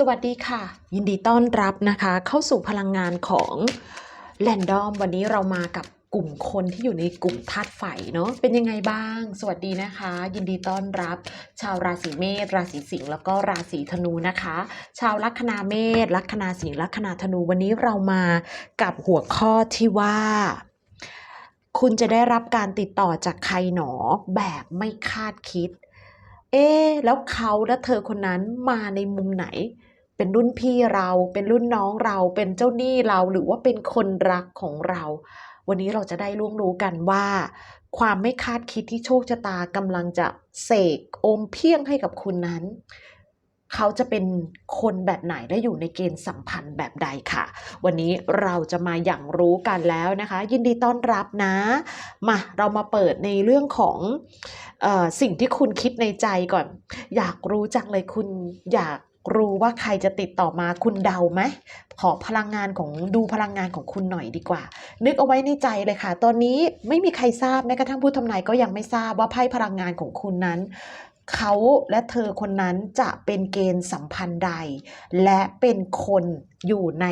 สวัสดีค่ะ ยินดีต้อนรับนะคะ เข้าสู่พลังงานของแรนดอม วันนี้เรามากับกลุ่มคนที่อยู่ในกลุ่มธาตุไฟเนาะเป็นยังไงบ้าง สวัสดีนะคะ ยินดีต้อนรับ ชาวราศีเมษราศีสิงห์แล้วก็ราศีธนูนะคะ ชาวลัคนาเมษลัคนาสิงห์ลัคนาธนูวันนี้เรามากับหัวข้อที่ว่า คุณจะได้รับการติดต่อจากใครหนอแบบไม่คาดคิด เอ๊แล้วเขาและเธอคนนั้นมาในมุมไหน เป็นรุ่นพี่เรา เป็นรุ่นน้องเรา เป็นเจ้าหนี้เรา หรือว่าเป็นคนรักของเรา วันนี้เราจะได้ล่วงรู้กันว่า ความไม่คาดคิดที่โชคชะตากำลังจะเสกอมเพียงให้กับคุณนั้นเขาจะเป็นคนแบบไหนและอยู่ในเกณฑ์สัมพันธ์แบบใดค่ะ วันนี้เราจะมาอย่างรู้กันแล้วนะคะ ยินดีต้อนรับนะ มาเรามาเปิดในเรื่องของออสิ่งที่คุณคิดในใจก่อน อยากรู้จังเลยคุณอยาก รู้ว่าใครจะติดต่อมาคุณเดาไหมขอพลังงานของดูพลังงานของคุณหน่อยดีกว่า นึกเอาไว้ในใจเลยค่ะ ตอนนี้ไม่มีใครทราบแม้กระทั่งผู้ทำนายก็ยังไม่ทราบว่าไพ่พลังงานของคุณนั้นเขาและเธอคนนั้นจะเป็นเกณฑ์สัมพันธ์ใด และเป็นคนอยู่ใน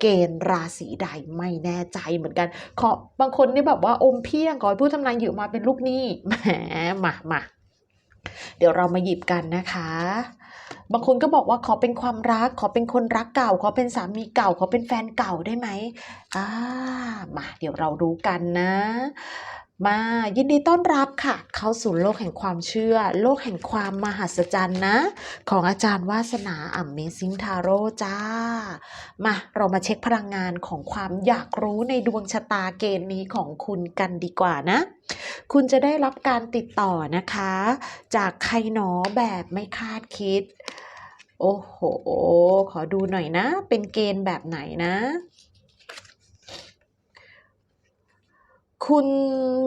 เกณฑ์ราศีใดไม่แน่ใจเหมือนกัน ขอบางคนนี่แบบว่าอมเพียงขอให้ผู้ทำนายหยิบมาเป็นลูกหนี้แหมมามาเดี๋ยวเรามาหยิบกันนะคะ บางคนก็บอกว่าขอเป็นความรัก ขอเป็นคนรักเก่า ขอเป็นสามีเก่า ขอเป็นแฟนเก่าได้ไหมอ่ามาเดี๋ยวเรารู้กันนะ มายินดีต้อนรับค่ะ เข้าสู่โลกแห่งความเชื่อ โลกแห่งความมหัศจรรย์นะ ของอาจารย์วาสนาอ่ำเมซิงทาโร่จ้า มาเรามาเช็คพลังงานของความอยากรู้ในดวงชะตาเกณฑ์นี้ของคุณกันดีกว่านะ คุณจะได้รับการติดต่อนะคะ จากใครหนอแบบไม่คาดคิด โอ้โห ขอดูหน่อยนะ เป็นเกณฑ์แบบไหนนะ คุณ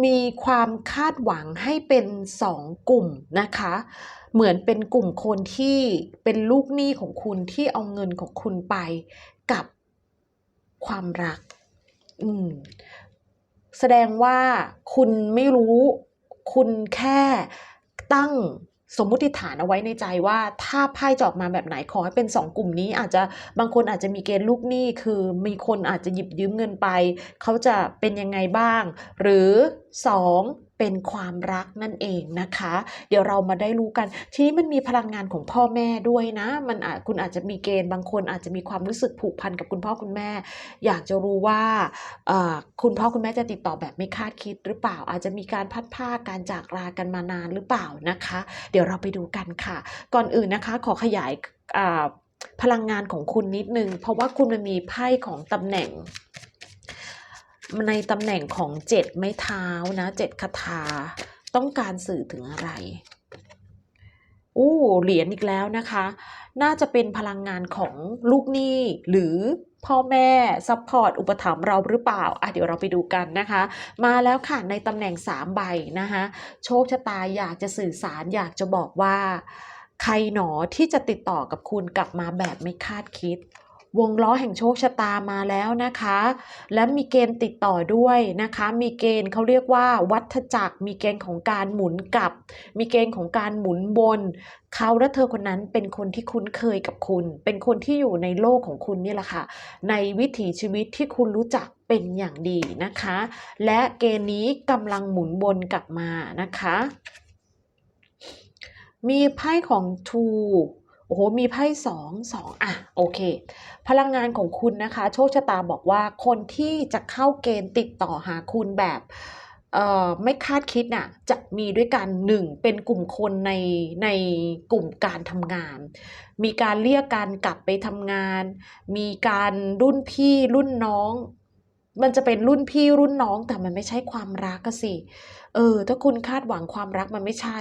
มีความคาดหวังให้เป็นสองกลุ่มนะคะ เหมือนเป็นกลุ่มคนที่เป็นลูกหนี้ของคุณที่เอาเงินของคุณไปกับความรัก อืม แสดงว่าคุณไม่รู้ คุณแค่ตั้ง สมมุติฐานเอาไว้ในใจว่าถ้าไพ่จะออกมาแบบไหนขอให้เป็นสองกลุ่มนี้ อาจจะบางคนอาจจะมีเกณฑ์ลูกหนี้คือมีคนอาจจะหยิบยืมเงินไป เขาจะเป็นยังไงบ้าง หรือ สองเป็นความรักนั่นเองนะคะ เดี๋ยวเรามาได้รู้กัน ทีนี้มันมีพลังงานของพ่อแม่ด้วยนะ มันอาจคุณอาจจะมีเกณฑ์บางคนอาจจะมีความรู้สึกผูกพันกับคุณพ่อคุณแม่ อยากจะรู้ว่าคุณพ่อคุณแม่จะติดต่อแบบไม่คาดคิดหรือเปล่า อาจจะมีการพัดผ้าการจากลากันมานานหรือเปล่านะคะ เดี๋ยวเราไปดูกันค่ะ ก่อนอื่นนะคะขอขยายพลังงานของคุณนิดนึง เพราะว่าคุณมันมีไพ่ของตำแหน่ง ในตำแหน่งของเจ็ดไม้เท้านะเจ็ดคาถาต้องการสื่อถึงอะไรอู้เหรียญอีกแล้วนะคะ น่าจะเป็นพลังงานของลูกหนี้หรือพ่อแม่ซัพพอร์ตอุปถัมภ์เราหรือเปล่าอะเดี๋ยวเราไปดูกันนะคะ มาแล้วค่ะในตำแหน่ง 3 ใบนะคะโชคชะตาอยากจะสื่อสารอยากจะบอกว่า ใครหนอที่จะติดต่อกับคุณกลับมาแบบไม่คาดคิด วงล้อแห่งโชคชะตามาแล้วนะคะ และมีเกณฑ์ติดต่อด้วยนะคะ มีเกณฑ์เขาเรียกว่าวัฏจักร มีเกณฑ์ของการหมุนกลับ มีเกณฑ์ของการหมุนบนเขาและเธอคนนั้นเป็นคนที่คุ้นเคยกับคุณ เป็นคนที่อยู่ในโลกของคุณนี่แหละค่ะ ในวิถีชีวิตที่คุณรู้จักเป็นอย่างดีนะคะ และเกณฑ์นี้กำลังหมุนบนกลับมานะคะ มีไพ่ของทู อ้โหมีไพ่สองสองอะโอเค พลังงานของคุณนะคะ โชคชะตาบอกว่าคนที่จะเข้าเกณฑ์ติดต่อหาคุณแบบไม่คาดคิดน่ะจะมีด้วยกันหนึ่งเป็นกลุ่มคนในในกลุ่มการทำงาน มีการเรียกการกลับไปทำงาน มีการรุ่นพี่รุ่นน้อง มันจะเป็นรุ่นพี่รุ่นน้องแต่มันไม่ใช่ความรักก็สิ เออ ถ้าคุณคาดหวังความรักมันไม่ใช่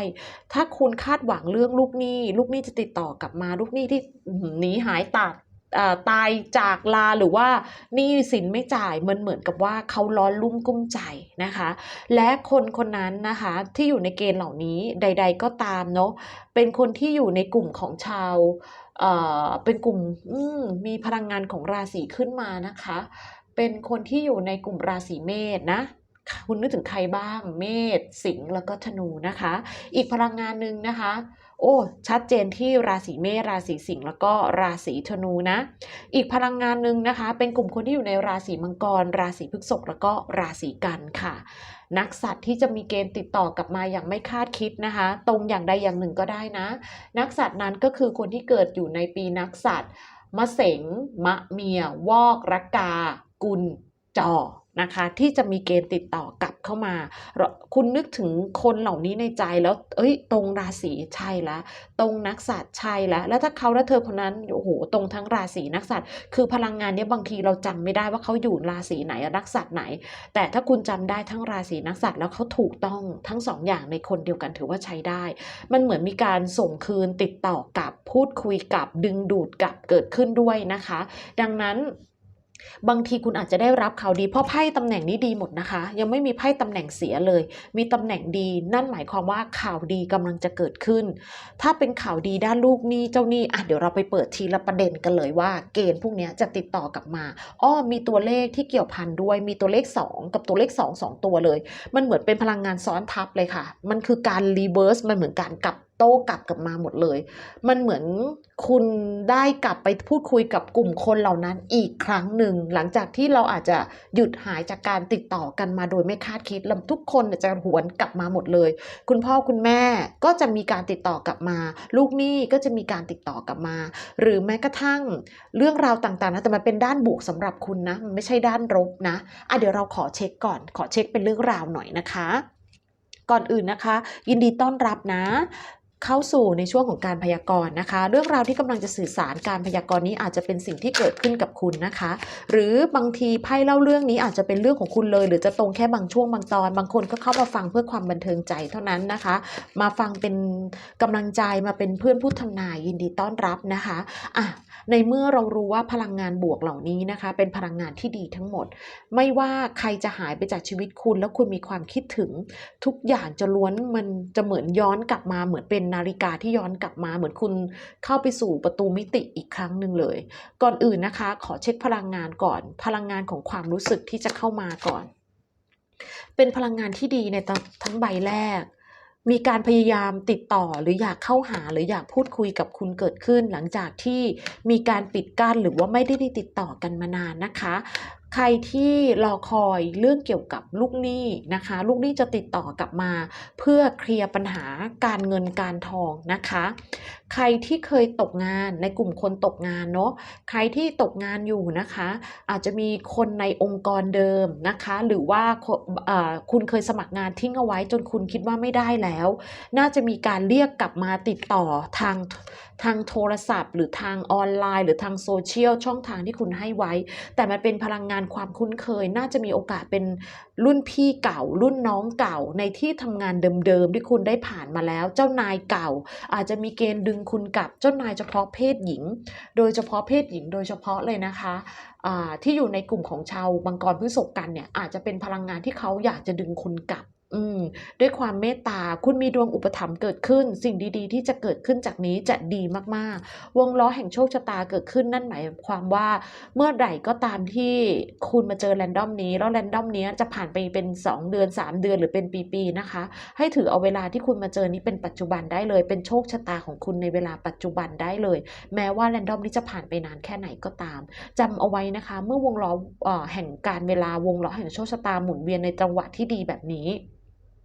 ถ้าคุณคาดหวังเรื่องลูกหนี้ ลูกหนี้จะติดต่อกลับมา ลูกหนี้ที่หนีหายตาดตายจากลาหรือว่านี้สินไม่จ่ายมันเหมือนกับว่าเขาร้อนรุ่มกุ้มใจนะคะ และคนคนนั้นนะคะที่อยู่ในเกณฑ์เหล่านี้ใด ๆ ก็ตามเนาะเป็นคนที่อยู่ในกลุ่มของชาวเออเป็นกลุ่มมมีพลังงานของราศีขึ้นมานะคะ เป็นคนที่อยู่ในกลุ่มราศีเมษนะคุณนึกถึงใครบ้าง เมษสิงห์แล้วก็ธนูนะคะ อีกพลังงานหนึ่งนะคะ โอ้ชัดเจนที่ราศีเมษราศีสิงห์แล้วก็ราศีธนูนะ อีกพลังงานหนึ่งนะคะ เป็นกลุ่มคนที่อยู่ในราศีมังกร ราศีพฤษภแล้วก็ราศีกันค่ะ นักสัตว์ที่จะมีเกณฑ์ติดต่อกลับมาอย่างไม่คาดคิดนะคะ ตรงอย่างใดอย่างหนึ่งก็ได้นะ นักสัตว์นั้นก็คือคนที่เกิดอยู่ในปีนักสัตว์มะเสงมะเมียวอกรักกา กุลจอนะคะที่จะมีเกณฑ์ติดต่อกลับเข้ามา คุณนึกถึงคนเหล่านี้ในใจแล้ว เอ้ย ตรงราศีใช่แล้วตรงนักสัตว์ใช่แล้วแล้วถ้าเขาและเธอคนนั้นโอ้โหตรงทั้งราศีนักสัตว์คือพลังงานเนี้ยบางทีเราจำไม่ได้ว่าเขาอยู่ราศีไหนนักสัตว์ไหน แต่ถ้าคุณจำได้ทั้งราศีนักสัตว์แล้วเขาถูกต้องทั้งสองอย่างในคนเดียวกันถือว่าใช้ได้ มันเหมือนมีการส่งคืนติดต่อกับพูดคุยกับดึงดูดกับเกิดขึ้นด้วยนะคะ ดังนั้น บางทีคุณอาจจะได้รับข่าวดี เพราะไพ่ตำแหน่งนี้ดีหมดนะคะ ยังไม่มีไพ่ตำแหน่งเสียเลย มีตำแหน่งดี นั่นหมายความว่าข่าวดีกำลังจะเกิดขึ้น ถ้าเป็นข่าวดีด้านลูกหนี้เจ้าหนี้อะเดี๋ยวเราไปเปิดทีละประเด็นกันเลยว่า เกณฑ์พวกนี้จะติดต่อกลับมาอ้อมีตัวเลขที่เกี่ยวพันด้วย มีตัวเลข 2 กับตัวเลข 2 2 ตัวเลย มันเหมือนเป็นพลังงานซ้อนทับเลยค่ะ มันคือการรีเวิร์สมันเหมือนการกลับ โต้กลับกลับมาหมดเลย มันเหมือนคุณได้กลับไปพูดคุยกับกลุ่มคนเหล่านั้นอีกครั้งหนึ่ง หลังจากที่เราอาจจะหยุดหายจากการติดต่อกันมาโดยไม่คาดคิดล้วทุกคนจะหวนกลับมาหมดเลย คุณพ่อคุณแม่ก็จะมีการติดต่อกลับมา ลูกหนี้ก็จะมีการติดต่อกลับมา หรือแม้กระทั่งเรื่องราวต่างๆนะแต่มันเป็นด้านบวกสำหรับคุณนะมันไม่ใช่ด้านลบนะอะเดี๋ยวเราขอเช็คก่อน ขอเช็คเป็นเรื่องราวหน่อยนะคะก่อนอื่นนะคะ ยินดีต้อนรับนะ เข้าสู่ในช่วงของการพยากรณ์นะคะ เรื่องราวที่กำลังจะสื่อสารการพยากรณ์นี้อาจจะเป็นสิ่งที่เกิดขึ้นกับคุณนะคะ หรือบางทีไพ่เล่าเรื่องนี้อาจจะเป็นเรื่องของคุณเลย หรือจะตรงแค่บางช่วงบางตอน บางคนก็เข้ามาฟังเพื่อความบันเทิงใจเท่านั้นนะคะ มาฟังเป็นกำลังใจมาเป็นเพื่อนพูดทำนายยินดีต้อนรับนะคะอะในเมื่อเรารู้ว่าพลังงานบวกเหล่านี้นะคะ เป็นพลังงานที่ดีทั้งหมด ไม่ว่าใครจะหายไปจากชีวิตคุณ แล้วคุณมีความคิดถึง ทุกอย่างจะล้วนมันจะเหมือนย้อนกลับมาเหมือนเป็นนาฬิกาที่ย้อนกลับมาเหมือนคุณเข้าไปสู่ประตูมิติอีกครั้งหนึ่งเลย ก่อนอื่นนะคะ ขอเช็คพลังงานก่อน พลังงานของความรู้สึกที่จะเข้ามาก่อน เป็นพลังงานที่ดีในทั้งใบแรก มีการพยายามติดต่อหรืออยากเข้าหาหรืออยากพูดคุยกับคุณเกิดขึ้น หลังจากที่มีการปิดกั้นหรือว่าไม่ได้ติดต่อกันมานานนะคะ ใครที่รอคอยเรื่องเกี่ยวกับลูกหนี้นะคะ ลูกหนี้จะติดต่อกลับมา เพื่อเคลียร์ปัญหาการเงินการทองนะคะ ใครที่เคยตกงานในกลุ่มคนตกงานเนาะใครที่ตกงานอยู่นะคะ อาจจะมีคนในองค์กรเดิมนะคะ หรือว่าคุณเคยสมัครงานทิ้งเอาไว้จนคุณคิดว่าไม่ได้แล้ว น่าจะมีการเรียกกลับมาติดต่อทางทางโทรศัพท์ หรือทางออนไลน์ หรือทางโซเชียลช่องทางที่คุณให้ไว้ แต่มันเป็นพลังงานความคุ้นเคย น่าจะมีโอกาสเป็นรุ่นพี่เก่า รุ่นน้องเก่าในที่ทำงานเดิมๆที่คุณได้ผ่านมาแล้ว เจ้านายเก่า อาจจะมีเกณฑ์ดึงคุณกลับเจ้านายเฉพาะเพศหญิง โดยเฉพาะเพศหญิง โดยเฉพาะเลยนะคะที่อยู่ในกลุ่มของชาวบังกรพฤษภกันเนี่ยอาจจะเป็นพลังงานที่เขาอยากจะดึงคุณกลับ อืมด้วยความเมตตาคุณมีดวงอุปถัมภ์เกิดขึ้น สิ่งดีๆ ที่จะเกิดขึ้นจากนี้จะดีมากๆ วงล้อแห่งโชคชะตาเกิดขึ้นนั่นหมายความว่าเมื่อไหร่ก็ตามที่คุณมาเจอแรนดอมนี้แล้วแรนดอมนี้จะผ่านไปเป็น 2 เดือน 3 เดือนหรือเป็นปีๆนะคะ ให้ถือเอาเวลาที่คุณมาเจอนี้เป็นปัจจุบันได้เลย เป็นโชคชะตาของคุณในเวลาปัจจุบันได้เลย แม้ว่าแรนดอมนี้จะผ่านไปนานแค่ไหนก็ตามจำเอาไว้นะคะ เมื่อวงล้ออแห่งการเวลาวงล้อแห่งโชคชะตาหมุนเวียนในจังหวะที่ดีแบบนี้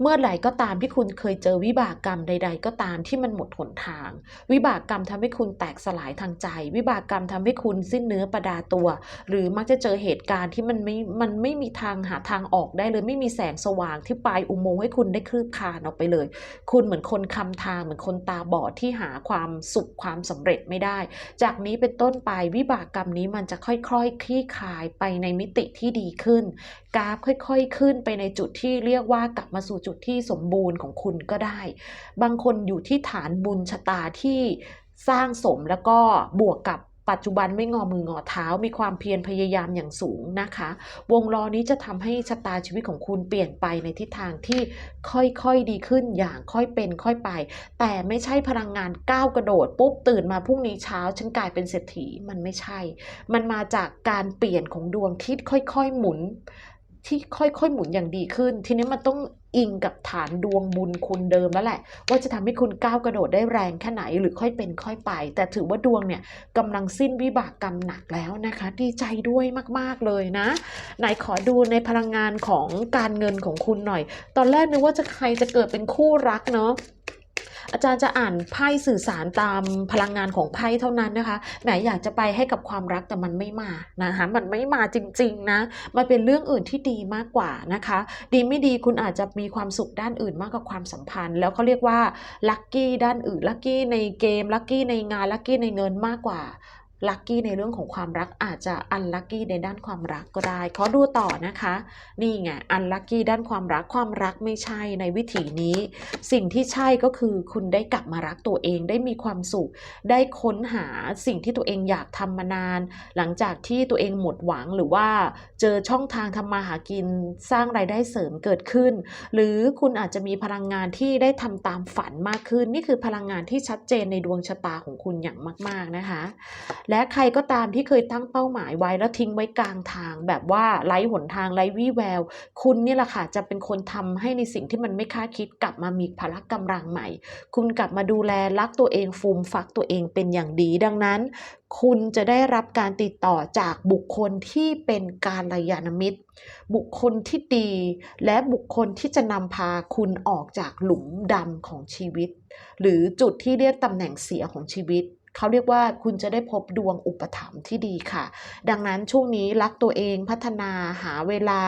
เมื่อไหร่ก็ตามที่คุณเคยเจอวิบากกรรมใด ๆ ก็ตามที่มันหมดหนทาง วิบากกรรมทำให้คุณแตกสลายทางใจ วิบากกรรมทำให้คุณสิ้นเนื้อประดาตัว หรือมักจะเจอเหตุการณ์ที่มันไม่ มันไม่มีทางหาทางออกได้เลยไม่มีแสงสว่างที่ปลายอุโมงค์ให้คุณได้คลืบคลานออกไปเลย คุณเหมือนคนคำทางเหมือนคนตาบอดที่หาความสุขความสำเร็จไม่ได้ จากนี้เป็นต้นไปวิบากกรรมนี้มันจะค่อยๆคลี่คลายไปในมิติที่ดีขึ้น กราฟค่อย ๆ ขึ้นไปในจุดที่เรียกว่ากลับมาสู่จุดที่สมบูรณ์ของคุณก็ได้ บางคนอยู่ที่ฐานบุญชะตาที่สร้างสมแล้วก็บวกกับปัจจุบันไม่งอมืองอเท้ามีความเพียรพยายามอย่างสูงนะคะ วงล้อนี้จะทำให้ชะตาชีวิตของคุณเปลี่ยนไปในทิศทางที่ค่อยๆดีขึ้นอย่างค่อยเป็นค่อยไป แต่ไม่ใช่พลังงานก้าวกระโดดปุ๊บตื่นมาพรุ่งนี้เช้าฉันกลายเป็นเศรษฐีมันไม่ใช่ มันมาจากการเปลี่ยนของดวงที่ค่อยๆหมุนที่ค่อยๆหมุนอย่างดีขึ้น ทีนี้มันต้อง อิงกับฐานดวงบุญคุณเดิมแล้วแหละ ว่าจะทำให้คุณก้าวกระโดดได้แรงแค่ไหนหรือค่อยเป็นค่อยไป แต่ถือว่าดวงเนี่ยกำลังสิ้นวิบากกรรมหนักแล้วนะคะ ดีใจด้วยมากๆเลยนะไหนขอดูในพลังงานของการเงินของคุณหน่อย ตอนแรกนึกว่าจะใครจะเกิดเป็นคู่รักเนาะ อาจารย์จะอ่านไพ่สื่อสารตามพลังงานของไพ่เท่านั้นนะคะแหมอยากจะไปให้กับความรักแต่มันไม่มานะคะมันไม่มาจริง ๆ นะมันเป็นเรื่องอื่นที่ดีมากกว่านะคะ ดีไม่ดีคุณอาจจะมีความสุขด้านอื่นมากกว่าความสัมพันธ์ แล้วเขาเรียกว่าลัคกี้ด้านอื่นลัคกี้ในเกมลัคกี้ในงานลัคกี้ในเงินมากกว่า ลัคกี้ในเรื่องของความรักอาจจะอันลัคกี้ในด้านความรักก็ได้ขอดูต่อนะคะ นี่ไงอันลัคกี้ด้านความรักความรักไม่ใช่ในวิถีนี้ สิ่งที่ใช่ก็คือคุณได้กลับมารักตัวเองได้มีความสุข ได้ค้นหาสิ่งที่ตัวเองอยากทำมานาน หลังจากที่ตัวเองหมดหวังหรือว่าเจอช่องทางทำมาหากินสร้างรายได้เสริมเกิดขึ้น หรือคุณอาจจะมีพลังงานที่ได้ทำตามฝันมากขึ้น นี่คือพลังงานที่ชัดเจนในดวงชะตาของคุณอย่างมาก ๆนะคะและใครก็ตามที่เคยตั้งเป้าหมายไว้แล้วทิ้งไว้กลางทาง แบบว่าไร้หนทางไร้วี่แวว คุณนี่แหละค่ะจะเป็นคนทำให้ในสิ่งที่มันไม่คาดคิดกลับมามีพละกำลังใหม่ คุณกลับมาดูแลรักตัวเองฟูมฟักตัวเองเป็นอย่างดี ดังนั้น คุณจะได้รับการติดต่อจากบุคคลที่เป็นการยานมิตร บุคคลที่ดี และบุคคลที่จะนำพาคุณออกจากหลุมดำของชีวิต หรือจุดที่เรียกตำแหน่งเสียของชีวิต เขาเรียกว่าคุณจะได้พบดวงอุปถัมภ์ที่ดีค่ะ ดังนั้นช่วงนี้รักตัวเองพัฒนาหาเวลา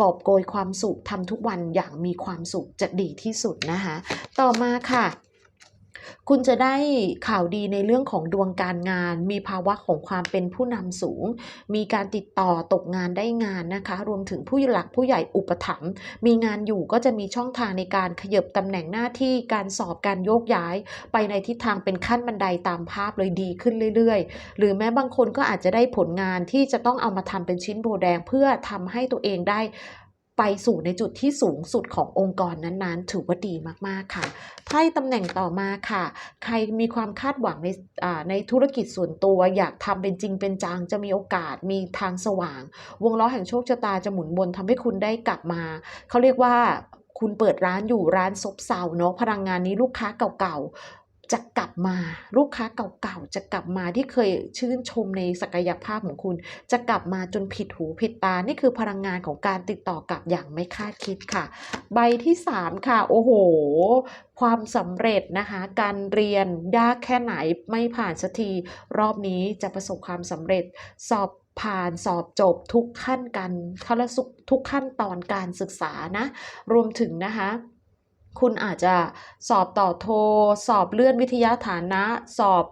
กอบโกยความสุขทำทุกวันอย่างมีความสุขจะดีที่สุดนะคะ ต่อมาค่ะ คุณจะได้ข่าวดีในเรื่องของดวงการงาน มีภาวะของความเป็นผู้นำสูง มีการติดต่อตกงานได้งานนะคะ รวมถึงผู้หลักผู้ใหญ่อุปถัมภ์มีงานอยู่ก็จะมีช่องทางในการขยบตำแหน่งหน้าที่การสอบการโยกย้าย ไปในทิศทางเป็นขั้นบันไดตามภาพเลยดีขึ้นเรื่อย ๆ หรือแม้บางคนก็อาจจะได้ผลงานที่จะต้องเอามาทำเป็นชิ้นโบแดงเพื่อทำให้ตัวเองได้ ไปสู่ในจุดที่สูงสุดขององค์กรนั้นๆ ถือว่าดีมากๆค่ะไพ่ตำแหน่งต่อมาค่ะ ใครมีความคาดหวังในในธุรกิจส่วนตัว อยากทำเป็นจริงเป็นจังจะมีโอกาสมีทางสว่าง วงล้อแห่งโชคชะตาจะหมุนวนทำให้คุณได้กลับมา เขาเรียกว่าคุณเปิดร้านอยู่ร้านซบเซาเนาะพลังงานนี้ลูกค้าเก่าๆ จะกลับมาลูกค้าเก่าๆจะกลับมาที่เคยชื่นชมในศักยภาพของคุณ จะกลับมาจนผิดหูผิดตา นี่คือพลังงานของการติดต่อกลับอย่างไม่คาดคิดค่ะ ใบที่ 3 ค่ะ โอ้โห ความสำเร็จนะคะ การเรียนยากแค่ไหนไม่ผ่านสักที รอบนี้จะประสบความสำเร็จสอบผ่านสอบจบทุกขั้นการทุกขั้นตอนการศึกษานะ รวมถึงนะคะ คุณอาจจะสอบต่อโท สอบเลื่อนวิทยาฐานะ สอบ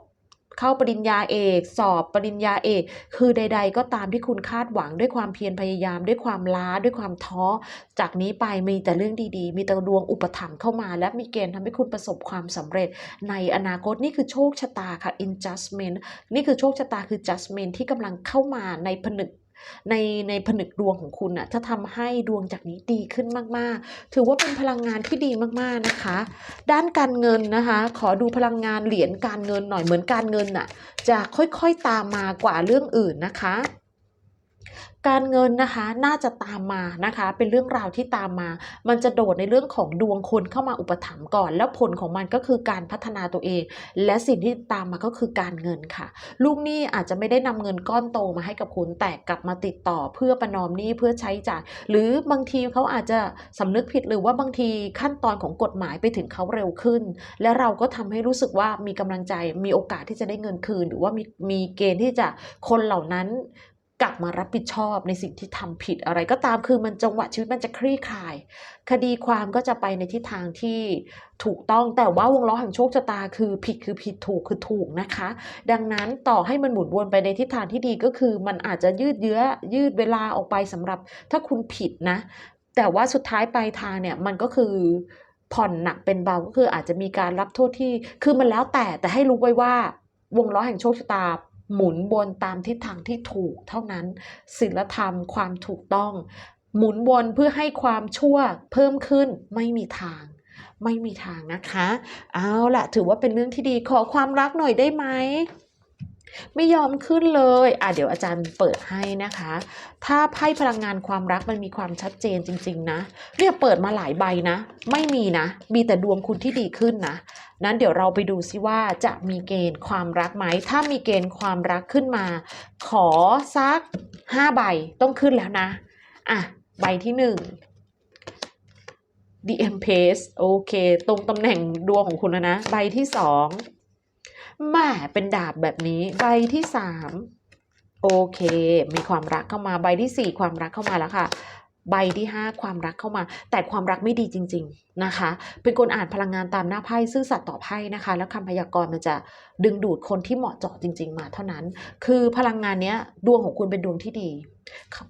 เข้าปริญญาเอก สอบปริญญาเอก คือใด ๆ ก็ตามที่คุณคาดหวังด้วยความเพียรพยายาม ด้วยความล้าด้วยความท้อ จากนี้ไปมีแต่เรื่องดีๆ มีแต่ดวงอุปถัมภ์เข้ามา และมีเกณฑ์ทำให้คุณประสบความสำเร็จ ในอนาคตนี่คือโชคชะตาค่ะ adjustment นี่คือโชคชะตาคือ adjustment ที่กำลังเข้ามาในผนึก ในในผนึกดวงของคุณน่ะจะทำให้ดวงจากนี้ดีขึ้นมากๆ ถือว่าเป็นพลังงานที่ดีมากๆนะคะ ด้านการเงินนะคะ ขอดูพลังงานเหรียญการเงินหน่อยเหมือนการเงินน่ะจะค่อยๆตามมากว่าเรื่องอื่นนะคะ การเงินนะคะน่าจะตามมานะคะ เป็นเรื่องราวที่ตามมา มันจะโดดในเรื่องของดวงคนเข้ามาอุปถัมภ์ก่อน แล้วผลของมันก็คือการพัฒนาตัวเอง และสิ่งที่ตามมาก็คือการเงินค่ะ ลูกหนี้อาจจะไม่ได้นำเงินก้อนโตมาให้กับคุณแต่กลับมาติดต่อเพื่อประนอมหนี้เพื่อใช้จ่ายหรือบางทีเขาอาจจะสำนึกผิดหรือว่าบางทีขั้นตอนของกฎหมายไปถึงเขาเร็วขึ้น และเราก็ทำให้รู้สึกว่ามีกำลังใจมีโอกาสที่จะได้เงินคืน หรือว่ามีมีเกณฑ์ที่จะคนเหล่านั้น กลับมารับผิดชอบในสิ่งที่ทำผิดอะไรก็ตามคือมันจังหวะชีวิตมันจะคลี่คลาย คดีความก็จะไปในทิศทางที่ถูกต้องแต่ว่าวงล้อแห่งโชคชะตาคือผิดคือผิดถูกคือถูกนะคะ ดังนั้นต่อให้มันหมุนวนไปในทิศทางที่ดีก็คือ มันอาจจะยืดเยื้อยืดเวลาออกไปสำหรับถ้าคุณผิดนะ แต่ว่าสุดท้ายปลายทางเนี่ยมันก็คือผ่อนหนักเป็นเบาก็คืออาจจะมีการรับโทษที่คือมันแล้วแต่แต่ให้รู้ไว้ว่าวงล้อแห่งโชคชะตา หมุนวนตามทิศทางที่ถูกเท่านั้นศีลธรรมความถูกต้อง หมุนวนเพื่อให้ความชั่วเพิ่มขึ้นไม่มีทาง ไม่มีทางนะคะ เอาล่ะ ถือว่าเป็นเรื่องที่ดีขอความรักหน่อยได้ไหม ไม่ยอมขึ้นเลยอะเดี๋ยวอาจารย์เปิดให้นะคะ ถ้าไพ่พลังงานความรักมันมีความชัดเจนจริง ๆ นะเนี่ยเปิดมาหลายใบนะ ไม่มีนะ มีแต่ดวงคุณที่ดีขึ้นนะ นั้นเดี๋ยวเราไปดูซิว่าจะมีเกณฑ์ความรักไหม ถ้ามีเกณฑ์ความรักขึ้นมา ขอสักห้าใบต้องขึ้นแล้วนะอะใบที่หนึ่ง DM Pace โอเค ตรงตำแหน่งดวงของคุณแล้วนะ ใบที่สอง แม่เป็นดาบแบบนี้ใบที่สามโอเค มีความรักเข้ามาใบที่สี่ความรักเข้ามาแล้วค่ะ ใบที่ห้าความรักเข้ามา แต่ความรักไม่ดีจริง ๆนะคะ เป็นคนอ่านพลังงานตามหน้าไพ่ซื่อสัตย์ต่อไพ่นะคะ แล้วคำพยากรณ์มันจะดึงดูดคนที่เหมาะเจาะจริง ๆ มาเท่านั้น คือพลังงานเนี้ยดวงของคุณเป็นดวงที่ดี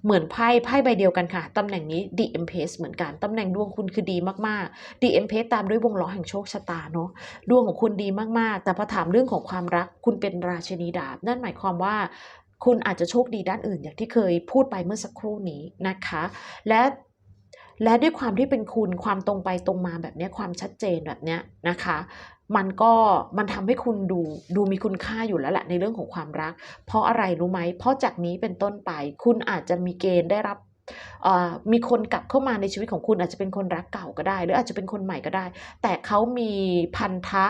เหมือนไพ่ไพ่ใบเดียวกันค่ะตำแหน่งนี้ The Empress เหมือนกันตำแหน่งดวงคุณคือดีมากๆ The Empress ตามด้วยวงล้อแห่งโชคชะตาเนาะดวงของคุณดีมากๆ แต่พอถามเรื่องของความรักคุณเป็นราชินีดาบ นั่นหมายความว่า คุณอาจจะโชคดีด้านอื่นอย่างที่เคยพูดไปเมื่อสักครู่นี้นะคะ และและด้วยความที่เป็นคุณความตรงไปตรงมาแบบนี้ความชัดเจนแบบเนี้ยนะคะ มันก็มันทำให้คุณดูดูมีคุณค่าอยู่แล้วแหละในเรื่องของความรัก เพราะอะไรรู้ไหมเพราะจากนี้เป็นต้นไป คุณอาจจะมีเกณฑ์ได้รับมีคนกลับเข้ามาในชีวิตของคุณอาจจะเป็นคนรักเก่าก็ได้ หรืออาจจะเป็นคนใหม่ก็ได้ แต่เขามีพันธะ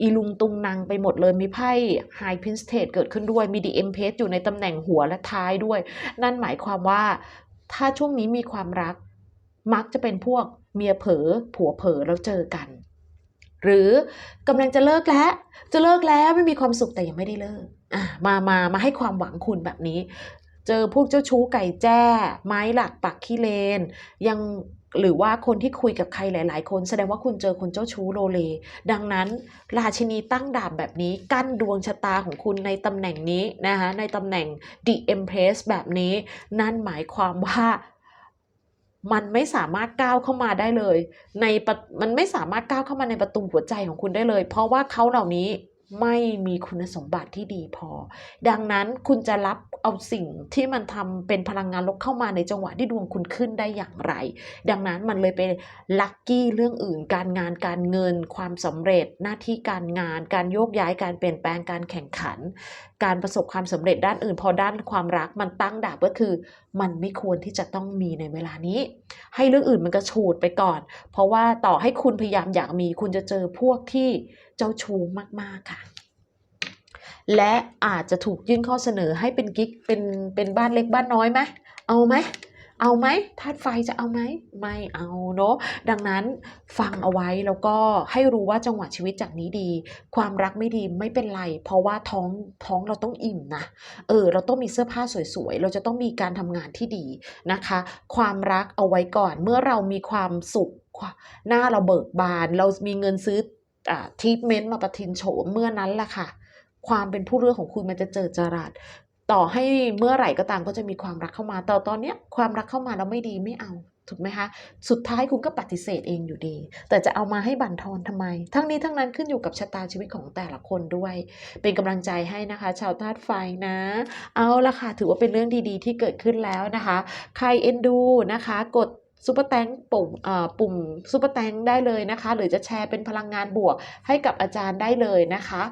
อีลุงตุงนางไปหมดเลยมีไพ่ High Priestess เกิดขึ้นด้วยมี The Empress อยู่ในตำแหน่งหัวและท้ายด้วย นั่นหมายความว่าถ้าช่วงนี้มีความรัก มักจะเป็นพวกเมียเผลอผัวเผลอแล้วเจอกัน หรือกำลังจะเลิกแล้ว จะเลิกแล้วไม่มีความสุขแต่ยังไม่ได้เลิกอะมามามาให้ความหวังคุณแบบนี้ เจอพวกเจ้าชู้ไก่แจ้ ไม้หลักปักขี้เลน ยัง หรือว่าคนที่คุยกับใครหลาย ๆ คน แสดงว่าคุณเจอคนเจ้าชู้โลเล ดังนั้น ราชินีตั้งดาบแบบนี้ กั้นดวงชะตาของคุณในตำแหน่งนี้นะคะในตำแหน่ง The Empress แบบนี้ นั่นหมายความว่ามันไม่สามารถก้าวเข้ามาได้เลย ในมันไม่สามารถก้าวเข้ามาในประตูหัวใจของคุณได้เลย เพราะว่าเขาเหล่านี้ ไม่มีคุณสมบัติที่ดีพอ ดังนั้นคุณจะรับเอาสิ่งที่มันทำเป็นพลังงานลบเข้ามาในจังหวะที่ดวงคุณขึ้นได้อย่างไร ดังนั้นมันเลยเป็นลัคกี้เรื่องอื่น การงานการเงิน ความสำเร็จ หน้าที่การงาน การโยกย้ายการเปลี่ยนแปลงการแข่งขัน การประสบความสำเร็จด้านอื่น พอด้านความรักมันตั้งดาบก็คือ มันไม่ควรที่จะต้องมีในเวลานี้ ให้เรื่องอื่นมันกระฉูดไปก่อน เพราะว่าต่อให้คุณพยายามอยากมี คุณจะเจอพวกที่เจ้าชู้มากๆค่ะ และอาจจะถูกยื่นข้อเสนอให้เป็นกิ๊กเป็นเป็นบ้านเล็กบ้านน้อยไหมเอาไหม เอาไหมธาตุไฟจะเอาไหมไม่เอาเนาะดังนั้นฟังเอาไว้แล้วก็ให้รู้ว่าจังหวะชีวิตจากนี้ดี ความรักไม่ดีไม่เป็นไร เพราะว่าท้องท้องเราต้องอิ่มนะเออเราต้องมีเสื้อผ้าสวยๆ เราจะต้องมีการทำงานที่ดีนะคะ ความรักเอาไว้ก่อนเมื่อเรามีความสุขหน้าเราเบิกบาน เรามีเงินซื้อทีทเมนต์มาประทินโฉมเมื่อนั้นแหละค่ะ ความเป็นผู้เรื่องของคุณมันจะเจอจรัส ต่อให้เมื่อไหร่ก็ตามก็จะมีความรักเข้ามาแต่ตอนเนี้ยความรักเข้ามาแล้วไม่ดีไม่เอาถูกไหมคะ สุดท้ายคุณก็ปฏิเสธเองอยู่ดี แต่จะเอามาให้บั่นทอนทำไม ทั้งนี้ทั้งนั้นขึ้นอยู่กับชะตาชีวิตของแต่ละคนด้วย เป็นกำลังใจให้นะคะ ชาวธาตุไฟนะ เอาละค่ะ ถือว่าเป็นเรื่องดีๆ ที่เกิดขึ้นแล้วนะคะ ใครเอ็นดูนะคะ กด ซูเปอร์แตงปุ่มเอ่อปุ่มซูเปอร์แตงได้เลยนะคะ หรือจะแชร์เป็นพลังงานบวกให้กับอาจารย์ได้เลยนะคะ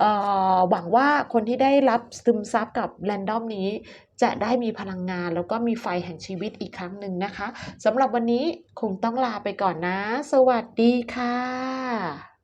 เอ่อหวังว่าคนที่ได้รับซึมซับกับแรนดอมนี้ จะได้มีพลังงานแล้วก็มีไฟแห่งชีวิตอีกครั้งหนึ่งนะคะสำหรับวันนี้คงต้องลาไปก่อนนะ สวัสดีค่ะ